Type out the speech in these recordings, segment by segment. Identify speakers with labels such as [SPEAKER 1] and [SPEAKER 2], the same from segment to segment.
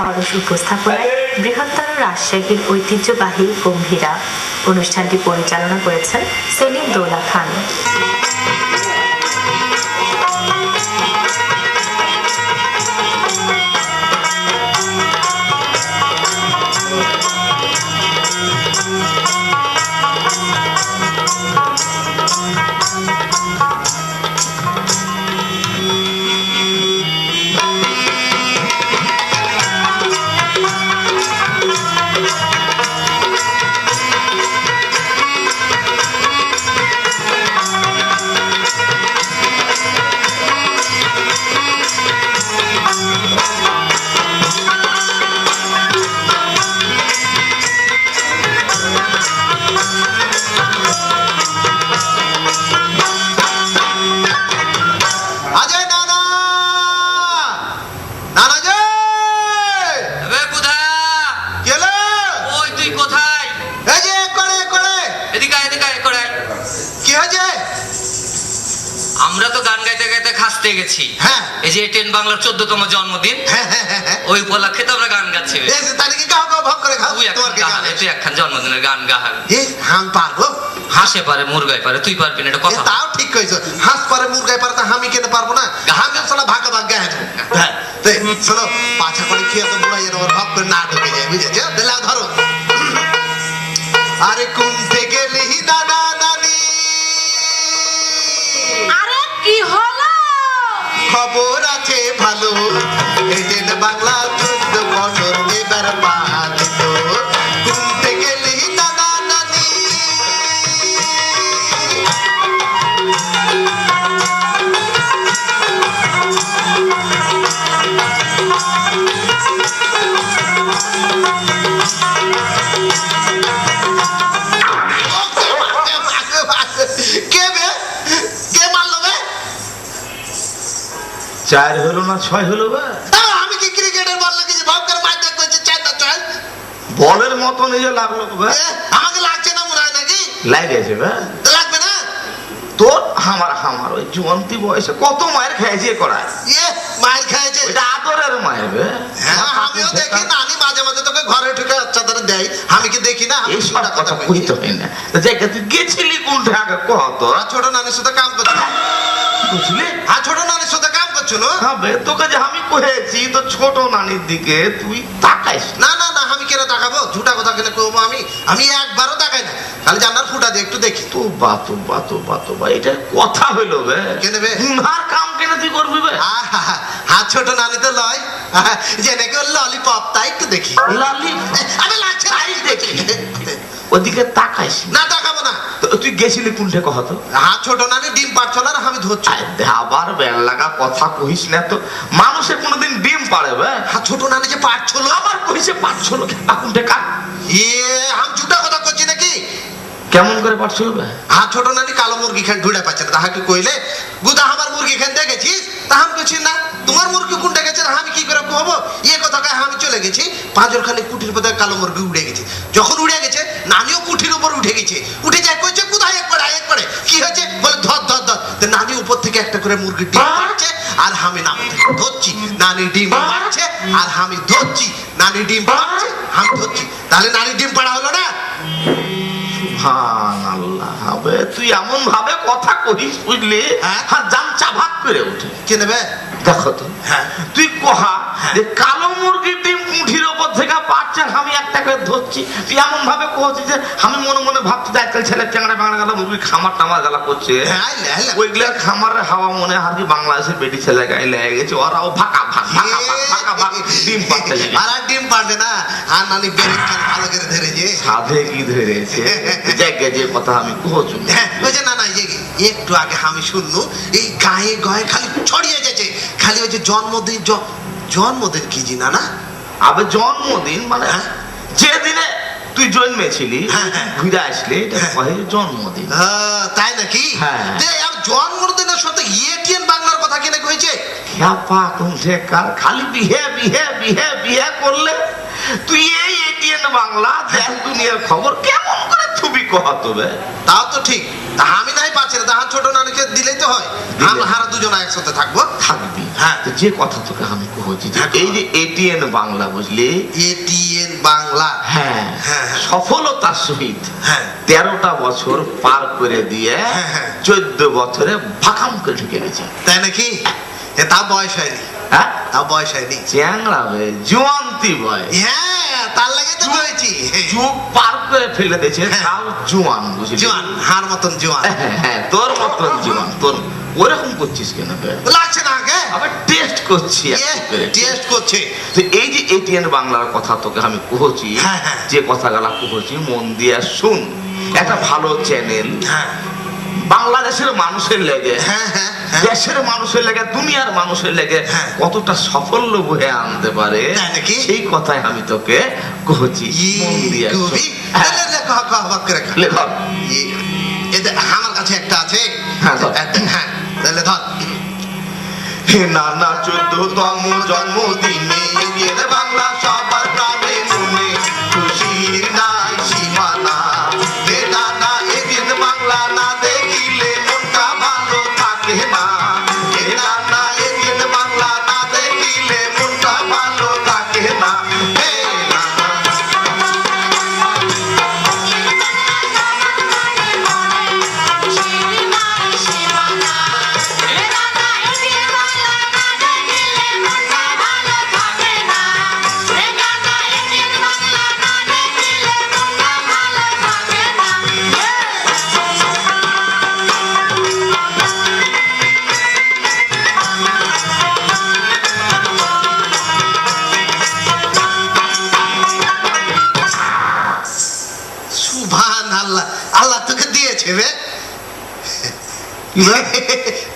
[SPEAKER 1] সরস উপস্থাপনায় বৃহত্তর রাজশাহীর ঐতিহ্যবাহী গম্ভীরা অনুষ্ঠানটি পরিচালনা করেছেন সেলিম দৌলা খান।
[SPEAKER 2] চোদ্দতম জন্মদিন।
[SPEAKER 3] হ্যাঁ হ্যাঁ হ্যাঁ
[SPEAKER 2] ওই উপলক্ষে তো আমরা গান গাচ্ছি
[SPEAKER 3] এই তাহলে কি কাউ কাউ ভাগ করে খাও তোমার
[SPEAKER 2] একখান গান তুই একখান জন্মদিনের গান গা
[SPEAKER 3] এই হাম পারব
[SPEAKER 2] হাসে পারে মুরগাই পারে তুই পারবি না এটা কথা।
[SPEAKER 3] তাও ঠিক কইছো। হাঁস পারে মুরগায় পারে তা আমি কেন পারব না? আমি সালা ভাগা ভাগ গায়ে হ্যাঁ তো শোনো পাছা করে খেয়ে তো বুড়াই এর ওর ভাগ করে না ঢুকে যায় বুঝেছ? দিলা ধরো। আরে কোন থেকে লিহি নানা নানি?
[SPEAKER 4] আরে কি হলো?
[SPEAKER 3] খবর আছে ভালো। এদিন বাংলা।
[SPEAKER 5] চার হলো না ছয় হলো বা?
[SPEAKER 3] আমি কি ক্রিকেটের বল লাগিয়েছি করে চারটা ছয়।
[SPEAKER 5] বলের মতো নিজে লাগল বা?
[SPEAKER 3] আমাকে লাগছে না মনে হয় নাকি?
[SPEAKER 5] লাগেছে বা?
[SPEAKER 3] তো লাগবে না?
[SPEAKER 5] তোর আমার আমার ওই জুয়ন্তী বয়সে কত মায়ের খেয়েছে
[SPEAKER 3] ইয়ে মায়ের খাইছে
[SPEAKER 5] ওইটা আদরের মায়ের
[SPEAKER 3] হ্যাঁ আমিও দেখি নানি মাঝে মাঝে তোকে ঘরে ঢুকে বাচ্চা ধরে দেয়। আমি কি দেখি না? আমি
[SPEAKER 5] এইসব
[SPEAKER 3] শোনা
[SPEAKER 5] কথা
[SPEAKER 3] কথা
[SPEAKER 5] কই তো হয় না জায়গা তুই গেছিলি কোনটা আগে কহ তো।
[SPEAKER 3] ছোট নানির সাথে কাম করছ
[SPEAKER 5] বুঝলি
[SPEAKER 3] আর ছোট নানির সাথে কাম করছ না
[SPEAKER 5] হবে তোকে যে আমি কহেছি তো ছোট নানির দিকে তুই তাকাইস না।
[SPEAKER 3] না না আমি কেন তাকাবো? ঝুটা কথা কেন কবো আমি? আমি একবারও তাকাই না। খালি জান্নার ফুটা দিয়ে একটু দেখি।
[SPEAKER 5] তো বাতো বাতো বাতো বা এটা কথা হইল বে।
[SPEAKER 3] কেনে বে?
[SPEAKER 5] উনার কাম কেন তুই করবি বে?
[SPEAKER 3] হাত ছোট নানি তো লয়। যে নাকি ললিপপ তাই একটু দেখি।
[SPEAKER 5] লালি
[SPEAKER 3] আমি লাগছে
[SPEAKER 5] দেখি। ওদিকে তাকাইস। না
[SPEAKER 3] তাকাবো না।
[SPEAKER 5] তুই গেছিলি কোনটা কহ তো?
[SPEAKER 3] হ্যাঁ ছোট নানি ডিম পারছ না আমি ধরছি।
[SPEAKER 5] আবার বেল লাগা কথা কহিস না তো। মানুষে কোনোদিন ডিম পারে বে?
[SPEAKER 3] হাত ছোট নানি যে পারছিল
[SPEAKER 5] আবার কহিসে পাচ্ছিল কোনটা কাক
[SPEAKER 3] ইয়ে আমি ঝুটা কথা
[SPEAKER 5] কেমন করে পাচ্ছিল বে
[SPEAKER 3] হাত ছোট নানি কালো মুরগি খান ঢুড়ে পাচ্ছে না। তাহাকে কইলে গুদা আমার মুরগি খান দেখেছিস? তাহাম কিছু না তোমার মুরগি কোনটা গেছে আমি কি করে কহবো ইয়ে কথা কয়ে আমি চলে গেছি। পাঁচর খালি কুটির পথে কালো মুরগি উড়ে গেছে। যখন উড়ে গেছে নানিও কুঠির উপর উঠে গেছে। উঠে যায় কইছে কোথায় এক করে এক করে? কি হয়েছে? বলে ধর ধর ধর। নানি উপর থেকে একটা করে মুরগি ডিম পাচ্ছে আর আমি নাম ধরছি। নানি ডিম পাচ্ছে আর আমি ধরছি। নানি ডিম পাচ্ছে আমি ধরছি। তাহলে নানি ডিম পাড়া হলো না?
[SPEAKER 5] সুবহান আল্লাহ হবে তুই এমন ভাবে কথা করিস বুঝলি?
[SPEAKER 3] হ্যাঁ।
[SPEAKER 5] যান চাভাত করে উঠে
[SPEAKER 3] কে নেবে?
[SPEAKER 5] দেখো তো।
[SPEAKER 3] হ্যাঁ।
[SPEAKER 5] তুই কহা যে কালো মুরগির ডিম কুঠির ওপর থেকে পাচ্ছে আর আমি একটা করে ধরছি। তুই এমন ভাবে যে আমি মনে মনে ভাবছি আজকাল ছেলে চ্যাংড়া গেলা মুরগি খামার টামার গেলা করছে।
[SPEAKER 3] হ্যাঁ, লে, লে।
[SPEAKER 5] ওইগুলা খামারের হাওয়া মনে হয় কি বাংলাদেশের বেটি ছেলে গায়ে লেগে গেছে। ওরাও ফাঁকা ফাঁক ফাঁকা ফাঁকা ডিম পাচ্ছে
[SPEAKER 3] আর ডিম পারবে না আর নানি খান ভালো করে ধরেছে
[SPEAKER 5] সাধে কি ধরেছে জায়গা যে কথা আমি কহছু
[SPEAKER 3] হ্যাঁ ওই যে না না যে। একটু আগে আমি শুনলু এই গায়ে গায়ে খালি ছড়িয়ে যাচ্ছে খালি ওই যে জন্মদিন জন্মদিন কি জি না? না
[SPEAKER 5] আবে জন্মদিন মানে
[SPEAKER 3] হ্যাঁ।
[SPEAKER 5] যে দিনে তুই জন্মেছিলি
[SPEAKER 3] হ্যাঁ, হ্যাঁ।
[SPEAKER 5] ঘুরে আসলে এটা। কহে জন্মদিন।
[SPEAKER 3] তাই নাকি? জন্মদিনের সাথে ইয়েটিএন বাংলার কথা কেন কইছে?
[SPEAKER 5] খ্যাপা কুণ্ঠে কার খালি বিহে বিহে বিহে বিহে করলে তুই এই এটিএন বাংলা দেশ দুনিয়ার খবর কেমন করে ছবি কহাতো বে
[SPEAKER 3] তাও তো ঠিক। তা আমি নাই না তাহার ছোট নানিকে দিলেই তো হয়। আমরা হারা দুজন একসাথে থাকব।
[SPEAKER 5] থাকবি।
[SPEAKER 3] হ্যাঁ।
[SPEAKER 5] তো যে কথা তোকে আমি কহছি যে
[SPEAKER 3] হ্যাঁ,
[SPEAKER 5] এই যে এটিএন বাংলা বুঝলি?
[SPEAKER 3] এটিএন বাংলা।
[SPEAKER 5] হ্যাঁ।
[SPEAKER 3] হ্যাঁ, হ্যাঁ।
[SPEAKER 5] সফলতার সহিত
[SPEAKER 3] হ্যাঁ।
[SPEAKER 5] তেরোটা বছর পার করে দিয়ে। চোদ্দ বছরে ভাকাম করে ঢুকে গেছে।
[SPEAKER 3] তাই নাকি? তা বয়স হয়নি।
[SPEAKER 5] হ্যাঁ?
[SPEAKER 3] তা বয়স হয়নি।
[SPEAKER 5] চ্যাংড়া হয়ে জোয়ান্তি বয়।
[SPEAKER 3] হ্যাঁ তার লাগে
[SPEAKER 5] যুগ পার করে ফেলে দিয়েছে
[SPEAKER 3] হ্যাঁ।
[SPEAKER 5] তাও জোয়ান বুঝলি?
[SPEAKER 3] জোয়ান হার মতন জোয়ান।
[SPEAKER 5] হ্যাঁ, হ্যাঁ তোর মতন জোয়ান তোর ওরকম করছিস কেন
[SPEAKER 3] লাগছে না আগে।
[SPEAKER 5] আবার টেস্ট করছি
[SPEAKER 3] টেস্ট করছে।
[SPEAKER 5] তো এই যে এটিএন বাংলার কথা তোকে আমি কুহছি। যে কথাগুলা কুহছি মন দিয়ে শুন। একটা ভালো চ্যানেল
[SPEAKER 3] হ্যাঁ।
[SPEAKER 5] বাংলাদেশের মানুষের লেগে
[SPEAKER 3] হ্যাঁ হ্যাঁ হ্যাঁ।
[SPEAKER 5] দেশের মানুষের লেগে দুনিয়ার মানুষের লেগে। কতটা সাফল্য বয়ে আনতে পারে সেই কথাই আমি তোকে কহছি।
[SPEAKER 3] আমার কাছে একটা আছে। তাহলে ধর।
[SPEAKER 5] হে নানা চোদ্দতম জন্মদিনে বাংলা সবার প্রাণে মনে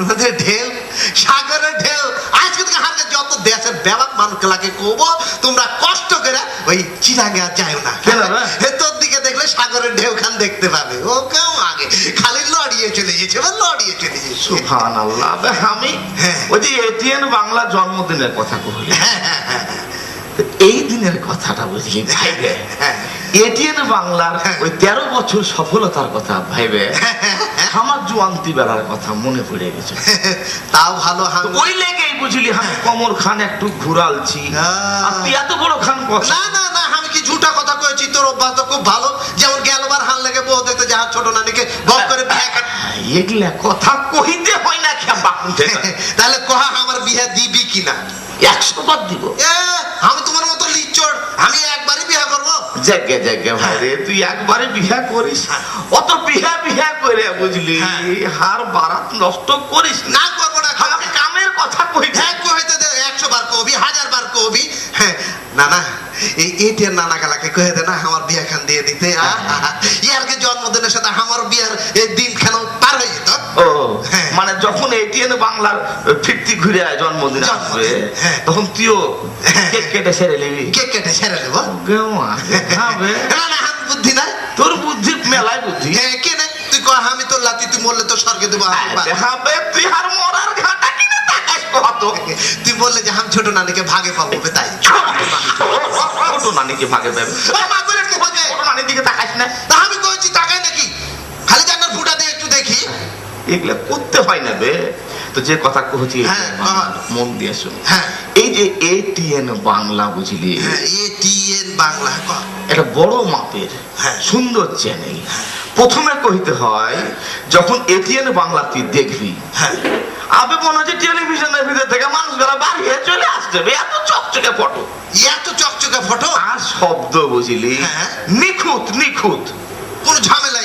[SPEAKER 3] আমাদের ঢেউ সাগরের ঢেউ আজকে থেকে হারকে যত দেশের ব্যাপক মানুষগুলাকে কব তোমরা কষ্ট করে ওই যাও না। তোর দিকে দেখলে সাগরের ঢেউ খান দেখতে পাবে। ও কেউ আগে খালি লড়িয়ে চলে গেছে বা লড়িয়ে চলে গেছে।
[SPEAKER 5] সুবহান আল্লাহ আমি
[SPEAKER 3] হ্যাঁ।
[SPEAKER 5] ওই যে এটিএন বাংলা জন্মদিনের কথা কহিলি
[SPEAKER 3] হ্যাঁ হ্যাঁ
[SPEAKER 5] এই দিনের কথাটা বুঝলি ভাইবে। এটিএন বাংলার। ওই তেরো বছর সফলতার কথা ভাইবে। আমার জুয়ান্তি বেলার কথা মনে পড়ে গেছে।
[SPEAKER 3] তাও ভালো
[SPEAKER 5] ওই লেগেই বুঝলি আমি কমর খান একটু ঘুরালছি।
[SPEAKER 3] হ্যাঁ।
[SPEAKER 5] তুই এত বড় খান
[SPEAKER 3] না না না আমি কি ঝুটা কথা কয়েছি? তোর অভ্যাস তো খুব ভালো। যেমন গেলবার হাল লেগে বউ দেখতে যাহা ছোট নানিকে বক করে
[SPEAKER 5] এগুলা কথা কহিতে হয় না বাকুতে
[SPEAKER 3] তাহলে কহা আমার বিয়ে দিবি কিনা?
[SPEAKER 5] একশো বার দিব।
[SPEAKER 3] এ আমি তোমার মতো লিচড়। আমি করব
[SPEAKER 5] জাগে জাগে ভাই রে তুই একবারে বিহা করিস অত বিহা বিহা করে বুঝলি
[SPEAKER 3] হ্যাঁ।
[SPEAKER 5] হার বারাত নষ্ট করিস না।
[SPEAKER 3] করব না।
[SPEAKER 5] কামের কথা কই
[SPEAKER 3] হ্যাঁ কহিতে দে একশো বার কবি হাজার বার কবি হ্যাঁ না না এই এটির নানা গালাকে কহে দে না আমার বিয়া খান দিয়ে দিতে। ইয়ারকে জন্মদিনের সাথে আমার বিয়ার এই দিন খান পার হয়ে যেত
[SPEAKER 5] ও
[SPEAKER 3] হ্যাঁ।
[SPEAKER 5] মানে যখন এটিএন বাংলার ফিরতি ঘুরে আয় জন্মদিন আসবে
[SPEAKER 3] হ্যাঁ।
[SPEAKER 5] তখন তুইও
[SPEAKER 3] হ্যাঁ।
[SPEAKER 5] কেক কেটে সেরে নিবি।
[SPEAKER 3] কেক কেটে সেরে নেব। না না বুদ্ধি নাই।
[SPEAKER 5] তোর বুদ্ধি মেলায় বুদ্ধি।
[SPEAKER 3] হ্যাঁ, কে তুই কহ আমি তোর লাতি তুই মরলে তো স্বর্গে দেবো।
[SPEAKER 5] দেখাবে তুই আর মরার ঘাটা কিনে তাকাস কত?
[SPEAKER 3] তুই বললে যে আমি ছোট নানিকে ভাগে পাবো তাই।
[SPEAKER 5] ছোট নানিকে ভাগে ছোট নানির দিকে তাকাস না।
[SPEAKER 3] তা আমি কইছি তাকাই নাকি? খালি জান্নার ফুটা দিয়ে একটু দেখি।
[SPEAKER 5] এগুলা করতে হয় না বে। তো যে কথা কহছি
[SPEAKER 3] হ্যাঁ,
[SPEAKER 5] মন দিয়ে শুন।
[SPEAKER 3] হ্যাঁ।
[SPEAKER 5] এই যে এটিএন বাংলা বুঝলি?
[SPEAKER 3] হ্যাঁ এটিএন বাংলা কহ
[SPEAKER 5] একটা বড় মাপের
[SPEAKER 3] হ্যাঁ।
[SPEAKER 5] সুন্দর চ্যানেল প্রথমে কইতে হয় যখন এটিএন বাংলা তুই দেখবি
[SPEAKER 3] হ্যাঁ।
[SPEAKER 5] আবে মনে হচ্ছে টেলিভিশনের ভিতর থেকে মানুষগুলা বাড়িয়ে চলে আসছে বে, এত চকচকে ফটো।
[SPEAKER 3] এত চকচকে ফটো?
[SPEAKER 5] আর শব্দ বুঝলি?
[SPEAKER 3] হ্যাঁ।
[SPEAKER 5] নিখুঁত নিখুঁত।
[SPEAKER 3] কোনো
[SPEAKER 5] ভো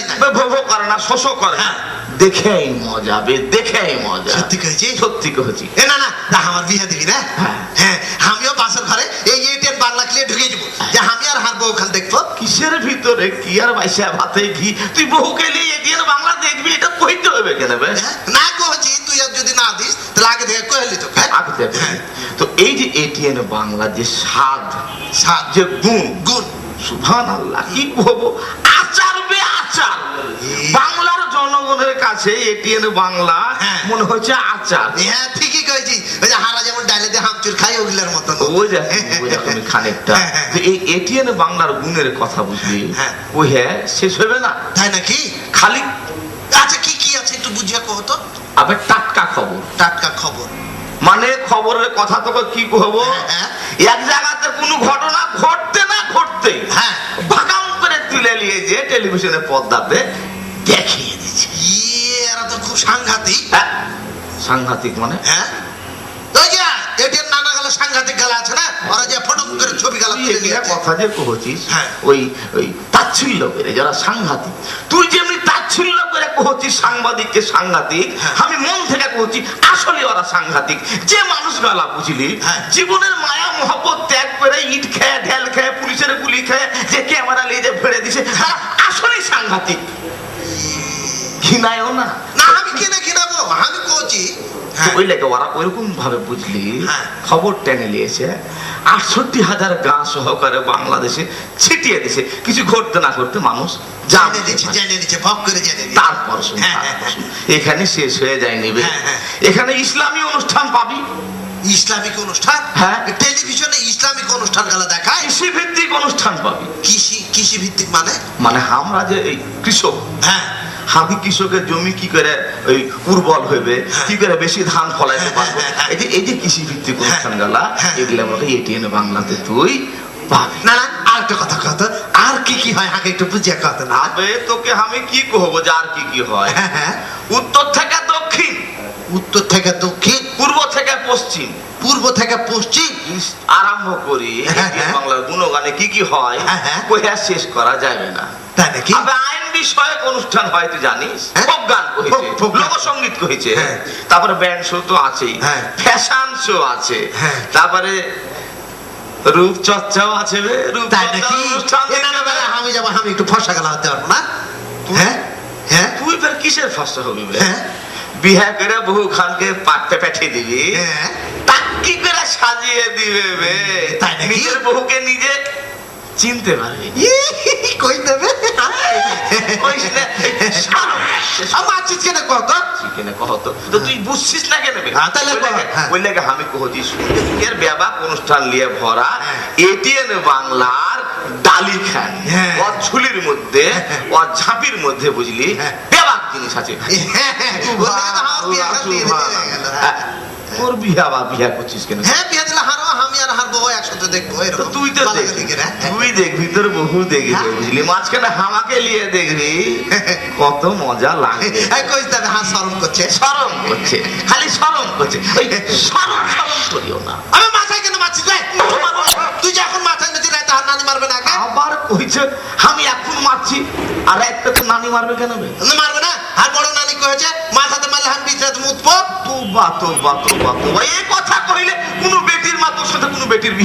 [SPEAKER 5] করে না শোষো করে।
[SPEAKER 3] হ্যাঁ।
[SPEAKER 5] দেখেই মজা বে দেখেই মজা।
[SPEAKER 3] সত্যি কইছি
[SPEAKER 5] সত্যি কইছি
[SPEAKER 3] এ না না তা আমার বিয়ে দিবি না?
[SPEAKER 5] হ্যাঁ।
[SPEAKER 3] হ্যাঁ আমিও বাসের ঘরে এই বাংলা ক্লিয়ে যাব যে আমি আর দেখব
[SPEAKER 5] কিসের ভিতরে কি আর বাইসা ভাতে ঘি? তুই এগিয়ে বাংলা দেখবি এটা কইতে হবে কেন বে?
[SPEAKER 3] হ্যাঁ? না কহছি তুই আর যদি না দিস তাহলে আগে থেকে কহলি তো
[SPEAKER 5] আগে থেকে। তো এই যে এটিএন বাংলা যে স্বাদ
[SPEAKER 3] সাত
[SPEAKER 5] যে গুণ
[SPEAKER 3] গুণ।
[SPEAKER 5] সুভান আল্লাহ কি বলব? আচার। বাংলার জনগণের কাছে এটিএন বাংলা
[SPEAKER 3] হ্যাঁ।
[SPEAKER 5] মনে হচ্ছে আচার।
[SPEAKER 3] হ্যাঁ ঠিকই কইছি ওই যে হারা যেমন ডাইলে দিয়ে হামচুর খাই ওগুলার মতো
[SPEAKER 5] খানিকটা।
[SPEAKER 3] হ্যাঁ, হ্যাঁ।
[SPEAKER 5] এই এটিএন বাংলার গুণের কথা বুঝলি?
[SPEAKER 3] হ্যাঁ।
[SPEAKER 5] ওই হ্যাঁ শেষ হবে না?
[SPEAKER 3] তাই নাকি?
[SPEAKER 5] খালি
[SPEAKER 3] আচ্ছা কি কি আছে একটু বুঝিয়ে কহ তো।
[SPEAKER 5] আবার টাটকা খবর।
[SPEAKER 3] টাটকা খবর।
[SPEAKER 5] মানে খবরের কথা তোকে কি কহবো
[SPEAKER 3] হ্যাঁ।
[SPEAKER 5] এক জায়গাতে কোনো ঘটনা ঘটতে না ঘটতে
[SPEAKER 3] হ্যাঁ।
[SPEAKER 5] ভাগাম করে তুলে নিয়ে যে টেলিভিশনের পর্দাতে দেখিয়ে দিচ্ছে।
[SPEAKER 3] ইয়ে এরা তো খুব সাংঘাতিক।
[SPEAKER 5] হ্যাঁ, সাংঘাতিক মানে?
[SPEAKER 3] হ্যাঁ? ওই যে এটির নানা গেলে সাংঘাতিক গেলা আছে না? ওরা যে করে ছবি গেলা তুলে
[SPEAKER 5] এগুলা কথা যে কহছিস
[SPEAKER 3] হ্যাঁ।
[SPEAKER 5] ওই ওই তাচ্ছিল্য করে যারা সাংঘাতিক তুই যেমনি তাচ্ছিল্য করে কহছিস সাংবাদিককে সাংঘাতিক
[SPEAKER 3] হ্যাঁ।
[SPEAKER 5] আমি মন থেকে কহছি আসলে ওরা সাংঘাতিক। যে মানুষ গালা বুঝলি। জীবনের মায়া মহব্বত ত্যাগ করে ইট খেয়ে ঢেল খেয়ে পুলিশের গুলি খেয়ে যে ক্যামেরা নিয়ে যে ফেড়ে দিছে আসলেই সাংঘাতিক। ঘৃণায়ও না।
[SPEAKER 3] না আমি কিনে কিনাবো আমি হ্যাঁ।
[SPEAKER 5] ওই লেগে ওরা ওইরকম ভাবে বুঝলি
[SPEAKER 3] হ্যাঁ।
[SPEAKER 5] খবর টেনে নিয়েছে আটষট্টি হাজার সহকারে বাংলাদেশে ছিটিয়ে দিছে। কিছু ঘটতে না করতে মানুষ
[SPEAKER 3] জেনে
[SPEAKER 5] জানতে
[SPEAKER 3] নিচ্ছে
[SPEAKER 5] পারে।
[SPEAKER 3] ভক করে জেনে
[SPEAKER 5] তারপর
[SPEAKER 3] হ্যাঁ।
[SPEAKER 5] এখানে শেষ হয়ে যায় নিবে। এখানে ইসলামী অনুষ্ঠান পাবি।
[SPEAKER 3] ইসলামিক অনুষ্ঠান?
[SPEAKER 5] হ্যাঁ।
[SPEAKER 3] টেলিভিশনে ইসলামিক অনুষ্ঠান গেলা দেখায়?
[SPEAKER 5] কৃষি ভিত্তিক অনুষ্ঠান পাবি।
[SPEAKER 3] কৃষি ভিত্তিক মানে?
[SPEAKER 5] মানে আমরা যে এই কৃষক
[SPEAKER 3] হ্যাঁ।
[SPEAKER 5] আমি কৃষকের জমি কি করে ওই উর্বর হইবে কি করে বেশি ধান ফলাইতে পারব? এই যে এই যে কৃষি ভিত্তিক অনুষ্ঠান গেলা
[SPEAKER 3] হ্যাঁ।
[SPEAKER 5] এগুলো আমাকে এটিএন বাংলাতে তুই
[SPEAKER 3] না না আর একটা কথা কত আর কি কি হয় আগে একটু বুঝিয়ে কত না।
[SPEAKER 5] তোকে আমি কি কহবো যে আর কি কি হয়?
[SPEAKER 3] হ্যাঁ হ্যাঁ।
[SPEAKER 5] উত্তর থেকে দক্ষিণ।
[SPEAKER 3] উত্তর থেকে দক্ষিণ।
[SPEAKER 5] পশ্চিম
[SPEAKER 3] পূর্ব থেকে পশ্চিম
[SPEAKER 5] আরম্ভ করি
[SPEAKER 3] হ্যাঁ, হ্যাঁ।
[SPEAKER 5] বাংলার গুণগানে কি কি হয়
[SPEAKER 3] হ্যাঁ।
[SPEAKER 5] শেষ করা যাবে না
[SPEAKER 3] তাই নাকি
[SPEAKER 5] আইন বিষয়ক অনুষ্ঠান হয় তুই জানিস? ফোক গান কইছে। লোকসঙ্গীত কইছে। তারপরে ব্যান্ড শো তো আছেই। ফ্যাশন শো আছে। তারপরে রূপচর্চাও আছে
[SPEAKER 3] তাই নাকি। আমি যাব আমি একটু ফসা গেলা হতে পারব না হ্যাঁ হ্যাঁ
[SPEAKER 5] তুই ফের কিসের ফার্স্ট হবি
[SPEAKER 3] হ্যাঁ।
[SPEAKER 5] করে বহু খানকে দিবি
[SPEAKER 3] হ্যাঁ।
[SPEAKER 5] করে সাজিয়ে দিবে বে।
[SPEAKER 3] তাই
[SPEAKER 5] নিজের বহুকে নিজে চিনতে পারবি।
[SPEAKER 3] কই দেবে? আমার কত?
[SPEAKER 5] চিকেনে তো তুই বুঝছিস না কেন?
[SPEAKER 3] হ্যাঁ,
[SPEAKER 5] ওই লেগে-
[SPEAKER 3] হ্যাঁ।
[SPEAKER 5] আমি সুন্দর ব্যাপক অনুষ্ঠান নিয়ে ভরা
[SPEAKER 3] হ্যাঁ।
[SPEAKER 5] এটিএন বাংলার ডালি খান
[SPEAKER 3] হ্যাঁ।
[SPEAKER 5] ঝুলির মধ্যে ওর ঝাঁপির মধ্যে বুঝলি?
[SPEAKER 3] হ্যাঁ।
[SPEAKER 5] জিনিস আছে।
[SPEAKER 3] হ্যাঁ, হ্যাঁ, হয়ে।
[SPEAKER 5] তোর বিয়া বা বিয়া করছিস কেন?
[SPEAKER 3] হ্যাঁ বিয়ে দিলে হারো আমি আর হারবো একসাথে দেখব এরকম।
[SPEAKER 5] তুই তো। তুই দেখবি তোর বহু দেখবি। বুঝলি? মাঝখানে হামাকে নিয়ে দেখবি কত মজা লাগে
[SPEAKER 3] কইস দেবে হ্যাঁ শরম করছে।
[SPEAKER 5] সরম করছে খালি সরম করছে। ওই সরম সরম করিও না।
[SPEAKER 3] আমি মাথায় কেন মারছিস? তুই যে এখন মাথায় মেতে রায় তাহার নানি মারবে না
[SPEAKER 5] আবার কইছে আমি এখন মারছি আর একটা তো নানি মারবে কেন
[SPEAKER 3] মারবে না? আর বড় নানি কয়েছে মাথাতে মারলে আমি বিছরাতে মুতবো
[SPEAKER 5] তোবা তোবা তোবা তোবা। এই কথা কইলে কোনো বেটির মা তোর সাথে কোন বেটির